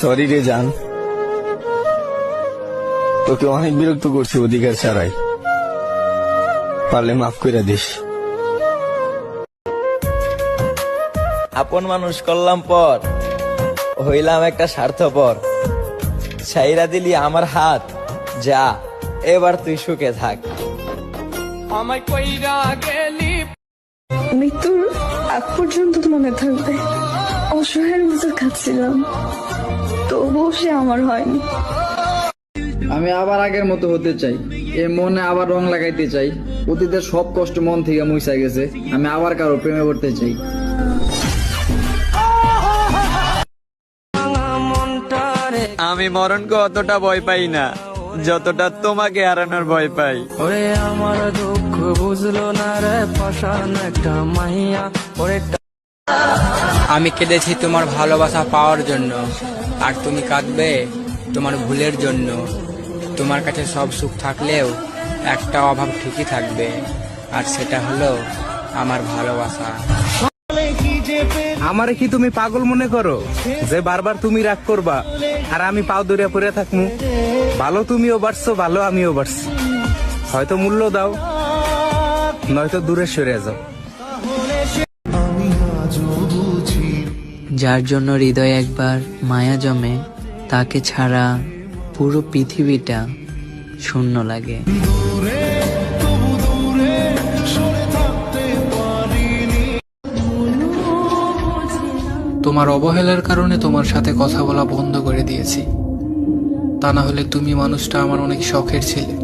Sorry রে জান। তোকে অনেক বিরক্ত করছি অধিকার ছাড়াই। পারলে মাফ করে দিস। আপন মানুষ করলাম পর হইলাম একটা স্বার্থপর। ছাইরা দিলি আমার হাত যা এবার তুই সুখে থাক। আমায় মৃত্যুর আগ পর্যন্ত মনে থাকবে। অসহায়ের মতো খাচ্ছিলাম। তবুও সে আমার হয়নি। আমি আবার আগের মতো হতে চাই। এ মনে আবার রং লাগাইতে চাই। অতীতের সব কষ্ট মন থেকে মুইসা গেছে। আমি আবার কারও প্রেমে পড়তে চাই। আমি মরণকে অতটা ভয় পাই না। যতটা তোমাকে হারানোর ভয় পাই। ওরে আমার দুঃখ বুঝলো না রে পাশান একটা মাহিয়া ওরে আমি কেঁদেছি তোমার ভালোবাসা পাওয়ার জন্য। আর তুমি কাঁদবে তোমার ভুলের জন্য। তোমার কাছে সব সুখ থাকলেও একটা অভাব ঠিকই থাকবে। আর সেটা হলো আমার ভালোবাসা। আমারে কি তুমি পাগল মনে করো? যে বারবার তুমি রাগ করবা, আর আমি পাও দরিয়া পড়ে থাকমু। ভালো তুমিও বাড়ছো, ভালো আমিও বাড়ছি। হয়তো মূল্য দাও, নয়তো দূরে সরে যাও। যার জন্য হৃদয়ে একবার মায়া জমে, তাকে ছাড়া পুরো পৃথিবীটা শূন্য লাগে। তোমার অবহেলার কারণে তোমার সাথে কথা বলা বন্ধ করে দিয়েছি। তা না হলে তুমি মানুষটা আমার অনেক শখের ছিলে।